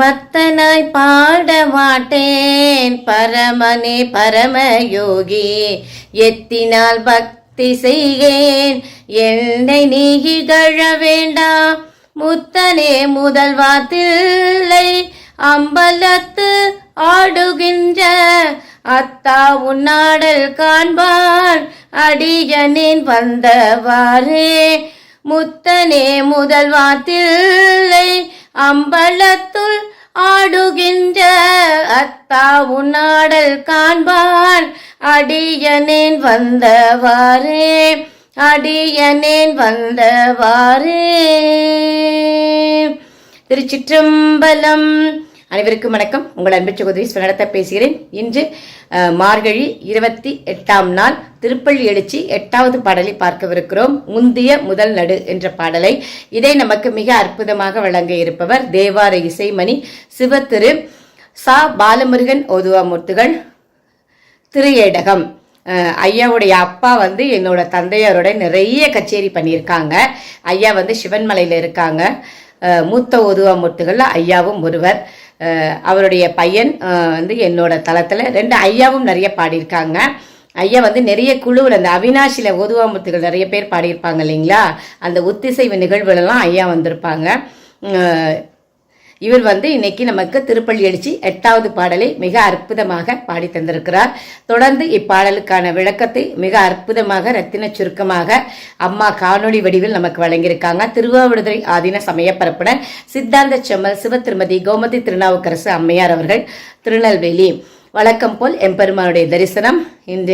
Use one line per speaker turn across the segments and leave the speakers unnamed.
பக்தனாய் பாட மாட்டேன். பரமனே பரமயோகி எத்தினால் பக்தி செய்கேன் என்னை நீ இகழ வேண்டாம் முத்தனே முதல் வாத்தில்லை அம்பலத்து ஆடுகின்ற அத்தா உன்னாடல் காண்பான் அடியனின் வந்தவாறே. முத்தனே முதல் வாத்தில்லை அம்பலத்துள் ஆடுகின்ற அத்தா உன்னாடல் காண்பான். அடியனேன் வந்தவாரே அடியனேன் வந்தவாரே திருச்சிற்றம்பலம் அனைவருக்கும் வணக்கம். உங்கள் அன்பு சகோதரி நடத்த பேசுகிறேன். இன்று மார்கழி இருபத்தி எட்டாம் நாள் திருப்பள்ளி எழுச்சி எட்டாவது பாடலை பார்க்கவிருக்கிறோம். முந்திய முதல் நடு என்ற பாடலை. இதை நமக்கு மிக அற்புதமாக வழங்க இருப்பவர் தேவார இசைமணி சிவத்திரு சா. பாலமுருகன் ஓதுவாமூர்த்திகள். திரையேடகம். ஐயாவுடைய அப்பா வந்து என்னோட தந்தையாரோட நிறைய கச்சேரி பண்ணியிருக்காங்க. ஐயா வந்து சிவன்மலையில் இருக்காங்க. மூத்த மூத்த ஓதுவாமூர்த்திகள் ஐயாவும் ஒருவர். அவருடைய பையன் வந்து என்னோட தளத்தில் ரெண்டு ஐயாவும் நிறைய பாடியிருக்காங்க. ஐயா வந்து நிறைய குழுவில் அந்த அவினாஷியில் ஓதுவாமூர்த்திகள் நிறைய பேர் பாடியிருப்பாங்க இல்லைங்களா? அந்த ஒத்திசைவு நிகழ்வுலலாம் ஐயா வந்திருப்பாங்க. இவர் வந்து இன்னைக்கு நமக்கு திருப்பள்ளி எழுச்சி எட்டாவது பாடலை மிக அற்புதமாக பாடி தந்திருக்கிறார். தொடர்ந்து இப்பாடலுக்கான விளக்கத்தை மிக அற்புதமாக ரத்தின சுருக்கமாக அம்மா காணொளி வடிவில் நமக்கு வழங்கியிருக்காங்க. திருவாவடுதுறை ஆதீன சமயப்பரப்புடன் சித்தாந்த செம்மல் சிவ திருமதி கோமதி திருநாவுக்கரசு அம்மையார் அவர்கள் திருநெல்வேலி. வழக்கம் போல் எம்பெருமானுடைய தரிசனம். இந்த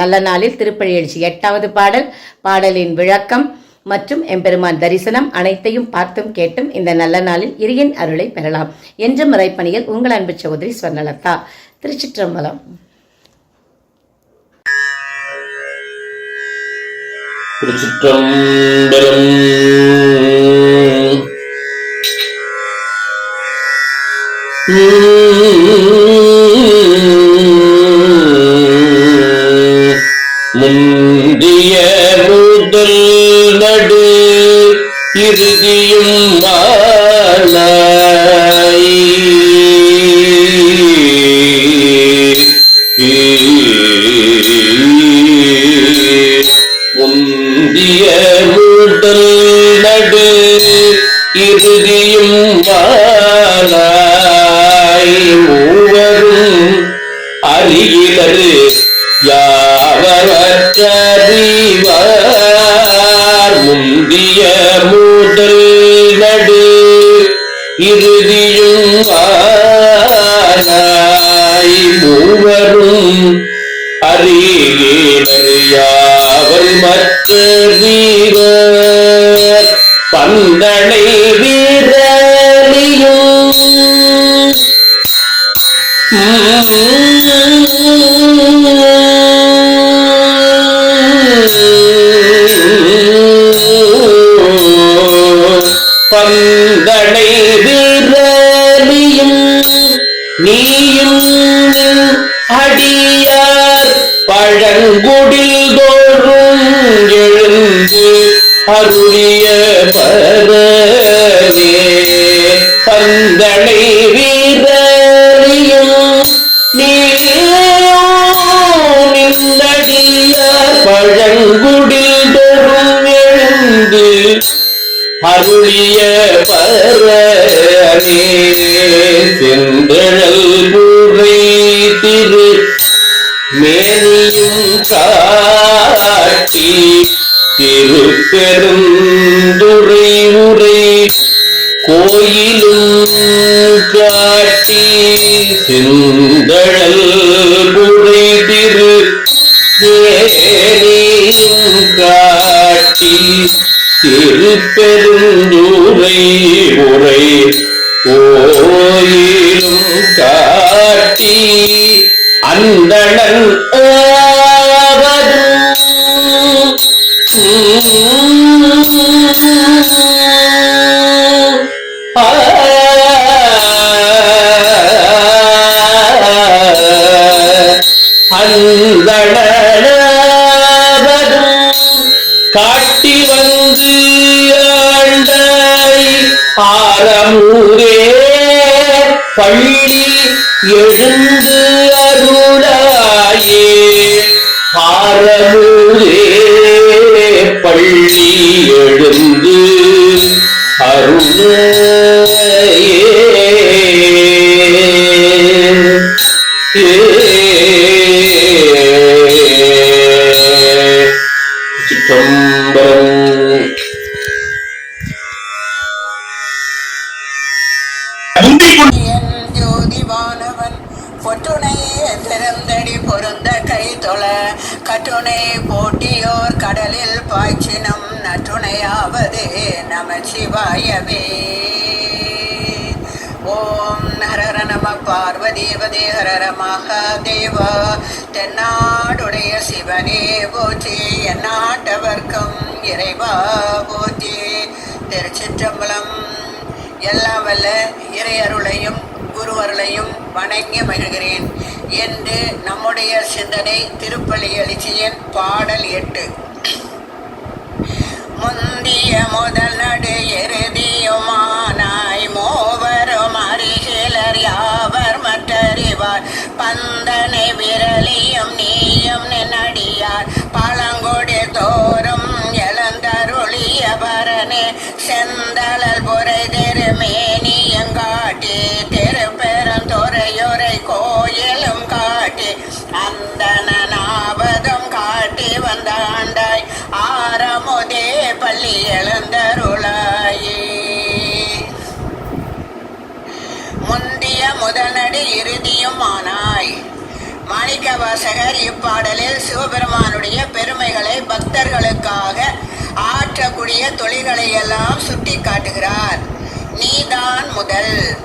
நல்ல நாளில் திருப்பள்ளி எழுச்சி எட்டாவது பாடல் பாடலின் விளக்கம். மற்றும் எம்பெருமான் தரிசனம் அனைத்தையும் பார்த்தும் கேட்டும் இந்த நல்ல நாளில் இறையின் அருளை பெறலாம். என்ற முறைப்பணியில் உங்கள் அன்பு சகோதரி ஸ்வர்ணலதா. திருச்சிற்றம்பலம்.
திருச்சிற்றம்பலம். நடு இறுதியும் மானாய் முந்திய முதல் நடு இறுதியும் மானாய் மூவரும் அறியிலரு யார்? பந்தனை திருப்பெருந்துரை உரை கோயிலும் காட்டி செந்தழல் குறை திரு தேரியும் காட்டி திருப்பெருந்துரை உரை கோயிலும் காட்டி அந்தணன் வந்து பள்ளி எழுந்து அருளாயே. ஆரமுதே
ஜோதிவானவன் பொற்றுணையே திறந்தடி பொருந்த கை தொழ கற்றுணை போட்டியோர் கடலில் பாய்ச்சினம் நற்றுணையாவதே நம சிவாயவே ஓம் ஹரர நம பார்வதேவதே ஹரர மகாதேவா. தென்னாடுடைய சிவனே போற்றி எந்நாட்டவர்க்கம் இறைவா போற்றி. திருச்சிற்றம்பலம் எல்லாம் வல்ல இறையருளையும் குருவர்களையும் வணங்கி மகிழ்கிறேன். என்று நம்முடைய சிந்தனை திருப்பலி எழுச்சியின் பாடல் எட்டு. முந்திய முதல் நடு எருதியுமானாய் மூவரும் அருகிலர் யாவர் மற்றறிவார். பந்தனை விரலியும் நீயும் நடியார் பழங்கொடி தோறும் எழுந்தருளிய பரனே செந்தளல் புரைதே வந்தாண்டாய். ஆரமுதே பள்ளி எழுந்தருளாயே. முந்திய முதனடி இறுதியும் ஆனாய். மாணிக்க வாசகர் இப்பாடலில் சிவபெருமானுடைய பெருமைகளை பக்தர்களுக்காக ஆற்றக்கூடிய தொழில்களை எல்லாம் சுட்டி காட்டுகிறார். நீதான் முதல்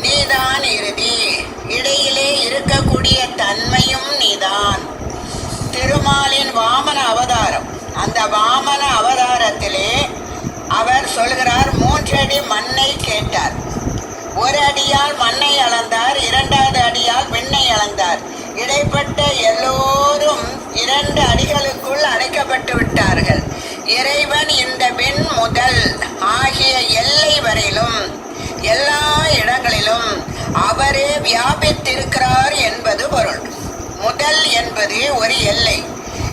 நீதான் இறுதி. இடையிலே இருக்கக்கூடிய தன்மையும் நீதான். திருமாலின் வாமன அவதாரம். அந்த வாமன அவதாரத்திலே அவர் சொல்கிறார் மூன்றடி மண்ணை கேட்டார். ஒரு அடியால் மண்ணை அளந்தார் இரண்டாவது அடியால் விண்ணை அளந்தார். இடைப்பட்ட எல்லோரும் இரண்டு அடிகளுக்குள் அடைக்கப்பட்டு விட்டார்கள். இறைவன் இந்த பெண் முதல் ஆகிய எல்லை வரையிலும் எல்லா இடங்களிலும் அவரே வியாபித்திருக்கிறார் என்பது பொருள். முதல் என்பது ஒரு எல்லை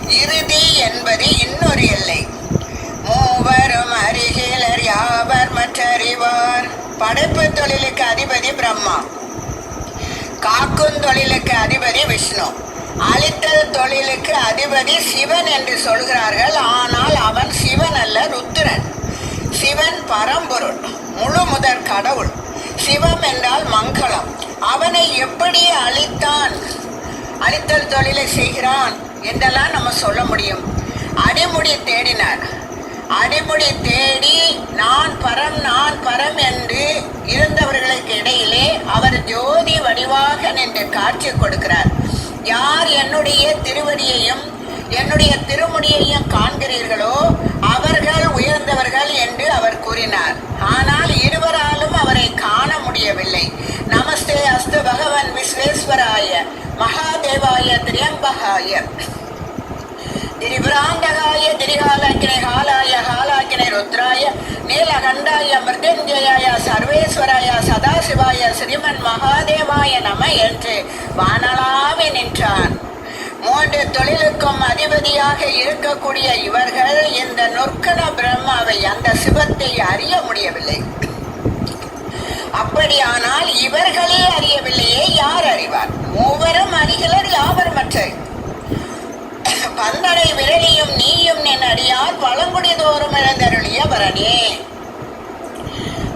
இறுதி என்பது இன்னொரு எல்லை. மூவரும் அருகிலர் யாவர் மற்றறிவார்? படைப்பு தொழிலுக்கு அதிபதி பிரம்மா. காக்கும் தொழிலுக்கு அதிபதி விஷ்ணு. அழித்தல் தொழிலுக்கு அதிபதி சிவன் என்று சொல்கிறார்கள் ஆனால் அவன் சிவன் அல்ல ருத்ரன். சிவன் பரம்பொருள் முழு முதற் கடவுள். சிவம் என்றால் மங்களம். அவனை எப்படி அழித்தான்? அழித்தல் தொழிலை செய்கிறான் என்றெல்லாம் நம்ம சொல்ல முடியும். அடிமுடி தேடினார். அடிமுடி தேடி நான் பரம் நான் பரம் என்று இருந்தவர்களுக்கு இடையிலே அவர் ஜோதி வடிவாக நின்று காட்சி கொடுக்கிறார். யார் என்னுடைய திருவடியையும் என்னுடைய திருமுடியையும் காண்கிறீர்களோ அவர்கள் உயர்ந்தவர்கள் என்று அவர் கூறினார். ஆனால் இருவராலும் அவரை காண திரியம்பகாய திரிபுராந்தகாய திரிகாலாக்கினை காலாய காலாக்கினை ருத்ராய நீலகண்டாய மிருத்யுஞ்சயாய சர்வேஸ்வராய சதாசிவாய ஸ்ரீமன் மகாதேவாய நம என்று வானளாவி நின்றான். மூன்று தொழிலுக்கும் அதிபதியாக இருக்கக்கூடிய இவர்கள் இந்த நொற்கண பிரம்மாவை அந்த சிவத்தை அறிய முடியவில்லை. அப்படியானால் இவர்களே அறியவில்லையே யார் அறிவார்? மூவரும் அறிகிறர் யாவர் மற்ற? பந்தனை விரலியும் நீயும் நின் அடியார் பழங்குடி தோறும் இழந்தருளிய பரணே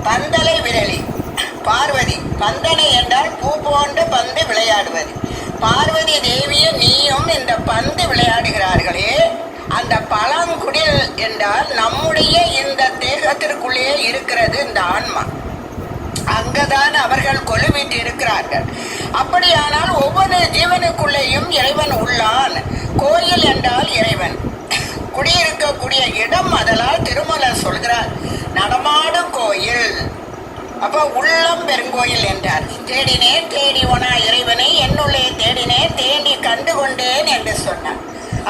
பந்தலை விரலி. பார்வதி பந்தனை என்றால் பூ போன்ற பந்து விளையாடுவது. பார்வதி தேவியும் நீயும் இந்த பந்து விளையாடுகிறார்களே. அந்த பழங்குடில் என்றால் நம்முடைய இந்த தேகத்திற்குள்ளே இருக்கிறது இந்த ஆன்மா. அங்கதான் அவர்கள் கொலுவிட்டு இருக்கிறார்கள் அப்படியானால் ஒவ்வொரு ஜீவனுக்குள்ளேயும் இறைவன் உள்ளான். கோயில் என்றால் இறைவன். குடியிருக்கக்கூடிய இடம் அதனால் திருமலர் சொல்கிறார் நடமாடும் கோயில். அப்போ உள்ளம் பெருங்கோயில் என்றார். தேடினேன் தேடி ஒனா இறைவனை என்னுள்ளே தேடினேன் தேடி கண்டு கொண்டேன் என்று சொன்னார்.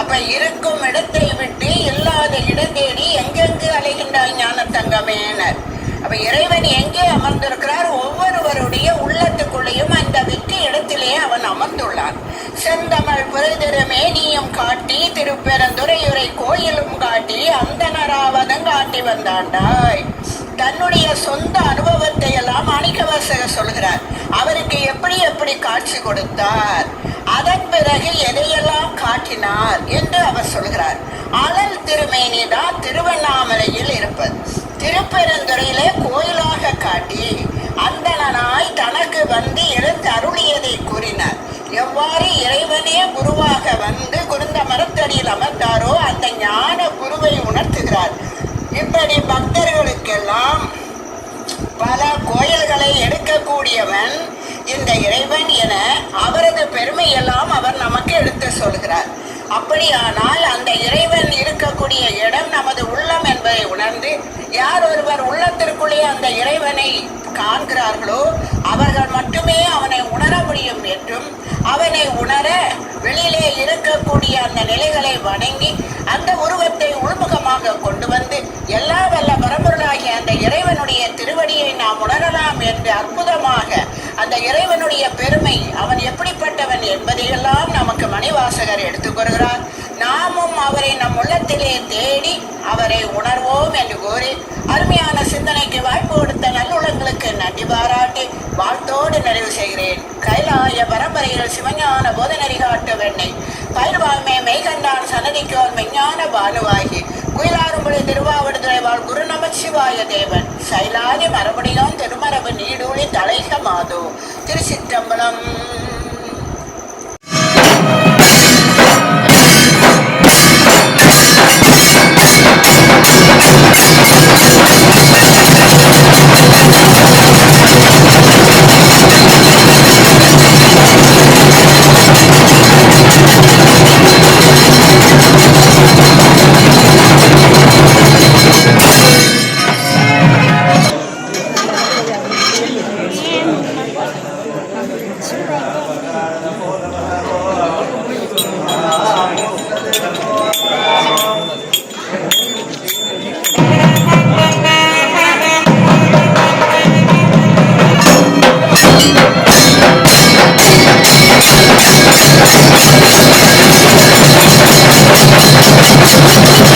அப்ப இருக்கும் இடத்தை விட்டு இல்லாத இடம் தேடி எங்கெங்கு அலைகின்றாய் ஞான தங்கமேனர் அப்ப இறைவன் எங்கே அமர்ந்திருக்கிறார்? ஒவ்வொருவருடைய உள்ளத்துக்குள்ளேயும் அந்த வெற்றி இடத்திலே அவன் அமர்ந்துள்ளான். செந்தமிழ் பெருதிருமே நீயும் காட்டி திருப்பெருந்துறையுரை கோயிலும் காட்டி அந்தனராவதம் காட்டி வந்தாண்டாய். தன்னுடைய சொந்த அனுபவத்தை எல்லாம் மாணிக்கவாசகர் சொல்கிறார். அவருக்கு எப்படி எப்படி காட்சி கொடுத்தார்? அதன் பிறகு எதையெல்லாம் காட்டினார் என்று அவர் சொல்கிறார். அலல் திருமேனி தான் திருவண்ணாமலையில் இருப்பது. திருப்பெருந்துறையிலே கோயிலாக காட்டி அந்தணனாய் தனக்கு வந்து எழுந்து அருளியதை கூறினார். எவ்வாறு இறைவனே குருவாக வந்து குருந்த மரத்தடியில் அமர்ந்தாரோ அந்த ஞான குருவை உணர்த்துகிறார். இப்படி பக்தர்களுக்கெல்லாம் பல கோயில்களை எடுக்கக்கூடியவன் இந்த இறைவன் என அவரது பெருமையெல்லாம் அவர் நமக்கு எடுத்து சொல்கிறார். அப்படியானால் அந்த இறைவன் இருக்கக்கூடிய இடம் நமது உள்ளம் என்பதை உணர்ந்து யார் ஒருவர் உள்ளத்திற்குள்ளே அந்த இறைவனை காண்கிறார்களோ அவர்கள் மட்டுமே அவனை உணர முடியும் என்றும் அவனை உணர வெளியிலே இருக்கக்கூடிய அந்த நிலைகளை வணங்கி அந்த உருவத்தை உள்முகமாக கொண்டு வந்து எல்லா வல்ல பரம்பொருளாகிய அந்த இறைவனுடைய திருவடியை நாம் உணரலாம் என்று அற்புதமாக அந்த இறைவனுடைய பெருமை அவன் எப்படிப்பட்டவன் என்பதையெல்லாம் நமக்கு மணிவாசகர் எடுத்துக்கொள்கிறார் நாமும் அவரை நம் உள்ளத்திலே தேடி அவரை உணர்வோம் என்று கூறி அருமையான சிந்தனைக்கு வாய்ப்பு கொடுத்த நல்லுள்ளங்களுக்கு நன்றி பாராட்டி வாழ்த்தோடு நிறைவு செய்கிறேன். கைலாய பரம்பரையில் சிவஞான போதனரி காட்டு வெண்ணை பயிர்வாழ்மை மெய்கண்டான் சன்னதிக்கோர் மெஞ்ஞான பானுவாகி திருப்புளி திருவாவடுதுறை வாழ்குரு நமச்சிவாய தேவன். சைலாதி மரபடியான் திருமரபு நீடூழி தலைக மாதோ திருச்சிற்றம்பலம். Thank you.